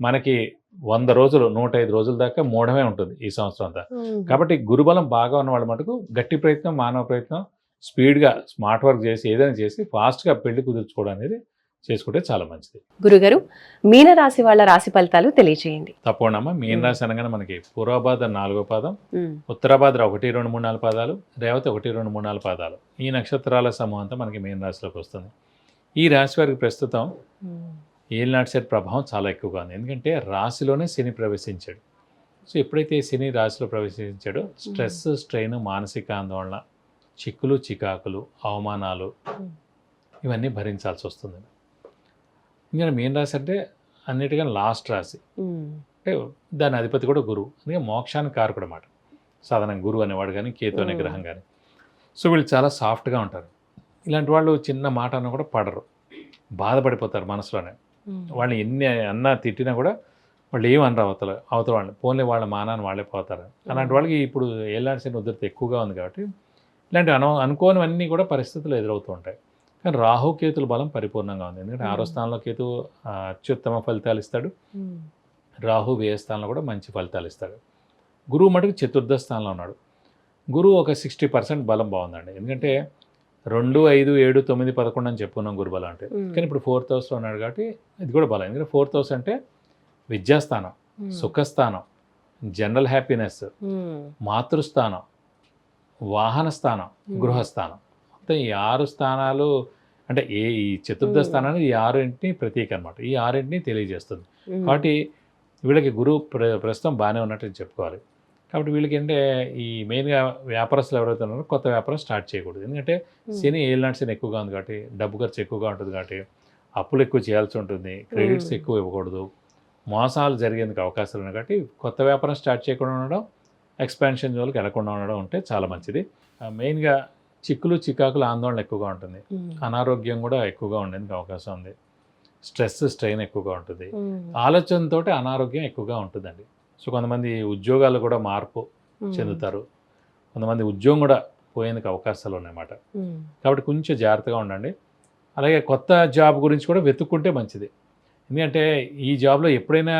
మనకి వంద రోజులు నూట ఐదు రోజుల దాకా మూఢమే ఉంటుంది ఈ సంవత్సరం అంతా. కాబట్టి గురుబలం బాగా ఉన్న వాళ్ళ మటుకు గట్టి ప్రయత్నం మానవ ప్రయత్నం స్పీడ్గా స్మార్ట్ వర్క్ చేసి ఏదైనా చేసి ఫాస్ట్గా పెళ్ళి కుదుర్చుకోవడం అనేది చేసుకుంటే చాలా మంచిది. గురుగారు మీన రాశి వాళ్ళ రాశి ఫలితాలు తెలియచేయండి. తప్పకుండా మీన మ్మ్. రాశి అనగానే మనకి పూర్వభాద్ర నాలుగో పాదం ఉత్తరాభాద్ర ఒకటి రెండు మూడు నాలుగు పాదాలు రేవతి ఒకటి రెండు మూడు నాలుగు పాదాలు. ఈ నక్షత్రాల సమూహం అంతా మనకి మీన రాశిలోకి వస్తుంది. ఈ రాశి వారికి ప్రస్తుతం ఏలినాటి సెట్ ప్రభావం చాలా ఎక్కువగా ఉంది. ఎందుకంటే రాశిలోనే శని ప్రవేశించాడు. సో ఎప్పుడైతే శని రాశిలో ప్రవేశించాడో స్ట్రెస్ స్ట్రెయిన్ మానసిక ఆందోళన చిక్కులు చికాకులు అవమానాలు ఇవన్నీ భరించాల్సి వస్తుంది. ఇంకా మీన రాశి అంటే అన్నిటికన్నా లాస్ట్ రాశి. అంటే దాని అధిపతి కూడా గురువు. అందుకే మోక్షానికి కారకుడు అన్నమాట. సాధారణ గురువు అనేవాడు కానీ కేతు అనే. గ్రహం కానీ. సో వీళ్ళు చాలా సాఫ్ట్గా ఉంటారు. ఇలాంటి వాళ్ళు చిన్న మాట అన్న కూడా పడరు. బాధపడిపోతారు మనసులోనే. వాళ్ళు ఎన్ని అన్నా తిట్టినా కూడా వాళ్ళు ఏం అనరు అవతల అవతల వాళ్ళు పోన్లే వాళ్ళ మానాన్ని వాళ్ళే పోతారు. అలాంటి వాళ్ళకి ఇప్పుడు ఏలాంటి శని ఉధృతి ఎక్కువగా ఉంది కాబట్టి ఇలాంటి అను అనుకోనివన్నీ కూడా పరిస్థితులు ఎదురవుతూ ఉంటాయి. కానీ రాహుకేతుల బలం పరిపూర్ణంగా ఉంది. ఎందుకంటే ఆరో. స్థానంలో కేతు అత్యుత్తమ ఫలితాలు ఇస్తాడు. రాహు వ్యయ స్థానంలో కూడా మంచి ఫలితాలు ఇస్తాడు. గురువు మటుకు చతుర్థ స్థానంలో ఉన్నాడు. గురువు ఒక సిక్స్టీ పర్సెంట్ బలం బాగుందండి. ఎందుకంటే రెండు ఐదు ఏడు తొమ్మిది పదకొండు అని చెప్పుకున్నాం గురుబలం అంటే. కానీ ఇప్పుడు ఫోర్త్ హౌస్లో ఉన్నాడు కాబట్టి ఇది కూడా బలం. ఎందుకంటే ఫోర్త్ హౌస్ అంటే విద్యాస్థానం సుఖస్థానం జనరల్ హ్యాపీనెస్ మాతృస్థానం వాహన స్థానం గృహస్థానం. మొత్తం ఈ ఆరు స్థానాలు అంటే ఏ ఈ చతుర్థ. స్థానాన్ని ఈ ఆరింటిని ప్రతీక అనమాట ఈ ఆరింటిని తెలియజేస్తుంది. కాబట్టి వీళ్ళకి గురువు ప్ర ప్రస్తుతం బాగానే ఉన్నట్టు చెప్పుకోవాలి. కాబట్టి వీళ్ళకి అంటే ఈ మెయిన్గా వ్యాపారస్తులు ఎవరైతే ఉన్నారో కొత్త వ్యాపారం స్టార్ట్ చేయకూడదు. ఎందుకంటే శని ఏళ్ళనాటి శని ఎక్కువగా ఉంది కాబట్టి డబ్బు ఖర్చు ఎక్కువగా ఉంటుంది కాబట్టి అప్పులు ఎక్కువ చేయాల్సి ఉంటుంది. క్రెడిట్స్. ఎక్కువ ఇవ్వకూడదు. మోసాలు జరిగేందుకు అవకాశాలు ఉన్నాయి కాబట్టి కొత్త వ్యాపారం స్టార్ట్ చేయకుండా ఉండడం ఎక్స్పాన్షన్ జోలికి వెళ్ళకుండా ఉండడం ఉంటే చాలా మంచిది. మెయిన్గా చిక్కులు చికాకులు ఆందోళన ఎక్కువగా ఉంటుంది. అనారోగ్యం కూడా ఎక్కువగా ఉండేందుకు అవకాశం ఉంది. స్ట్రెస్ స్ట్రెయిన్ ఎక్కువగా ఉంటుంది. ఆలోచనతో అనారోగ్యం ఎక్కువగా ఉంటుందండి. సో కొంతమంది ఉద్యోగాలు కూడా మార్పు చెందుతారు. కొంతమంది ఉద్యోగం కూడా పోయేందుకు అవకాశాలు ఉన్నాయన్నమాట. కాబట్టి కొంచెం జాగ్రత్తగా ఉండండి. అలాగే కొత్త జాబ్ గురించి కూడా వెతుక్కుంటే మంచిది. ఎందుకంటే ఈ జాబ్లో ఎప్పుడైనా.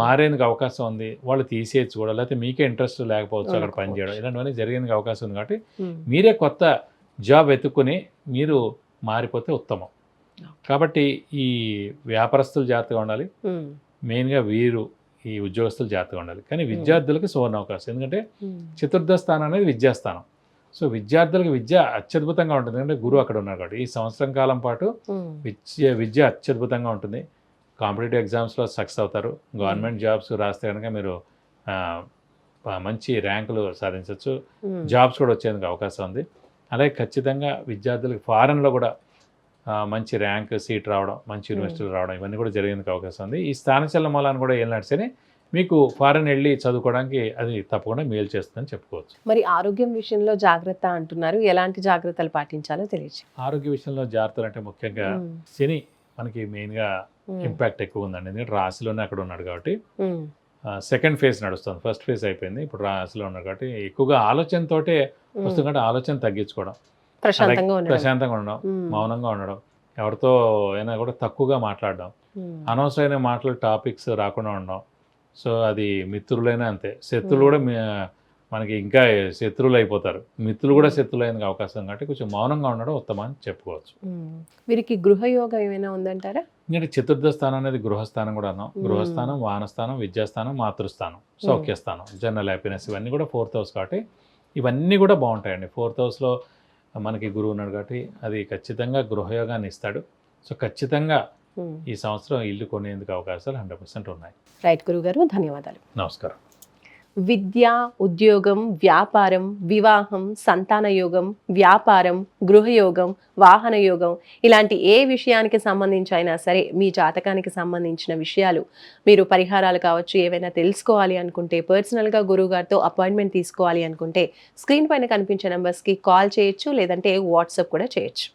మారేందుకు అవకాశం ఉంది వాళ్ళు తీసేయచ్చు కూడా లేకపోతే మీకే ఇంట్రెస్ట్ లేకపోవచ్చు అక్కడ పని చేయడం. ఉండకపోవచ్చు. ఇలాంటివన్నీ జరిగేందుకు అవకాశం ఉంది కాబట్టి మీరే కొత్త జాబ్ వెతుక్కుని మీరు మారిపోతే ఉత్తమం. కాబట్టి ఈ వ్యాపారస్తులు జాగ్రత్తగా ఉండాలి. మెయిన్గా వీరు ఈ ఉద్యోగస్తులు జాగ్రత్తగా ఉండాలి. కానీ విద్యార్థులకు సువర్ణ అవకాశం ఎందుకంటే చతుర్థ స్థానం అనేది విద్యాస్థానం. సో విద్యార్థులకు విద్య అత్యద్భుతంగా ఉంటుంది. ఎందుకంటే గురువు అక్కడ ఉన్నారు కాబట్టి ఈ సంవత్సరం కాలం పాటు విద్య విద్య అత్యద్భుతంగా ఉంటుంది. కాంపిటేటివ్ ఎగ్జామ్స్లో సక్సెస్ అవుతారు. గవర్నమెంట్ జాబ్స్ రాస్తే కనుక మీరు మంచి ర్యాంకులు సాధించవచ్చు జాబ్స్ కూడా వచ్చేందుకు అవకాశం ఉంది. అలాగే ఖచ్చితంగా విద్యార్థులకు ఫారెన్లో కూడా మంచి ర్యాంక్ సీట్ రావడం మంచి యూనివర్సిటీలు రావడం ఇవన్నీ కూడా జరిగేందుకు అవకాశం ఉంది. ఈ స్థానచలన మూలాన్ని కూడా ఏం నడిస్తేనే మీకు ఫారెన్ వెళ్ళి చదువుకోవడానికి అది తప్పకుండా మేలు చేస్తుందని చెప్పుకోవచ్చు. మరి ఆరోగ్యం విషయంలో జాగ్రత్త అంటున్నారు. ఎలాంటి జాగ్రత్తలు పాటించాలో తెలియచ్చు. ఆరోగ్య విషయంలో జాగ్రత్తలు అంటే ముఖ్యంగా శని మనకి మెయిన్గా ఇంపాక్ట్ ఎక్కువ ఉందండి. ఎందుకంటే రాశిలోనే అక్కడ ఉన్నాడు కాబట్టి. సెకండ్ ఫేజ్ నడుస్తుంది. ఫస్ట్ ఫేజ్ అయిపోయింది. ఇప్పుడు రాశిలో ఉన్నాడు కాబట్టి ఎక్కువగా ఆలోచనతోటే వస్తుంది కాబట్టి ఆలోచన తగ్గించుకోవడం. ప్రశాంతంగా ఉండడం. ప్రశాంతంగా ఉండడం ఉమ్. మౌనంగా ఉండడం. ఎవరితో అయినా కూడా తక్కువగా మాట్లాడడం. అనవసరమైన మాటలు టాపిక్స్ రాకుండా ఉండడం. సో అది మిత్రులైనా అంతే. శత్రువులు కూడా మనకి ఇంకా శత్రువులు అయిపోతారు. మిత్రులు కూడా శత్రువులు అయ్యేందుకు అవకాశం కాబట్టి కొంచెం మౌనంగా ఉండడం ఉత్తమం అని చెప్పుకోవచ్చు. వీరికి గృహయోగం ఏమైనా ఉందంటారా? ఎందుకంటే చతుర్థ స్థానం అనేది గృహస్థానం కూడా అన్నాం. గృహస్థానం వాహనస్థానం విద్యాస్థానం మాతృస్థానం సౌఖ్యస్థానం జనరల్ హ్యాపీనెస్ ఇవన్నీ కూడా ఫోర్త్ హౌస్ కాబట్టి ఇవన్నీ కూడా బాగుంటాయండి. ఫోర్త్ హౌస్లో మనకి గురువు ఉన్నాడు కాబట్టి అది ఖచ్చితంగా గృహయోగాన్ని ఇస్తాడు. సో ఖచ్చితంగా ఉమ్. ఈ సంవత్సరం ఇల్లు కొనేందుకు అవకాశాలు హండ్రెడ్ పర్సెంట్ ఉన్నాయి. రైట్ గురుగారు ధన్యవాదాలు. నమస్కారం. విద్య ఉద్యోగం వ్యాపారం వివాహం సంతానయోగం వ్యాపారం గృహయోగం వాహన యోగం ఇలాంటి ఏ విషయానికి సంబంధించి అయినా సరే మీ జాతకానికి సంబంధించిన విషయాలు మీరు పరిహారాలు కావచ్చు ఏవైనా తెలుసుకోవాలి అనుకుంటే పర్సనల్గా గురువుగారితో అపాయింట్మెంట్ తీసుకోవాలి అనుకుంటే స్క్రీన్ పైన కనిపించే నెంబర్స్కి కాల్ చేయొచ్చు లేదంటే వాట్సాప్ కూడా చేయొచ్చు.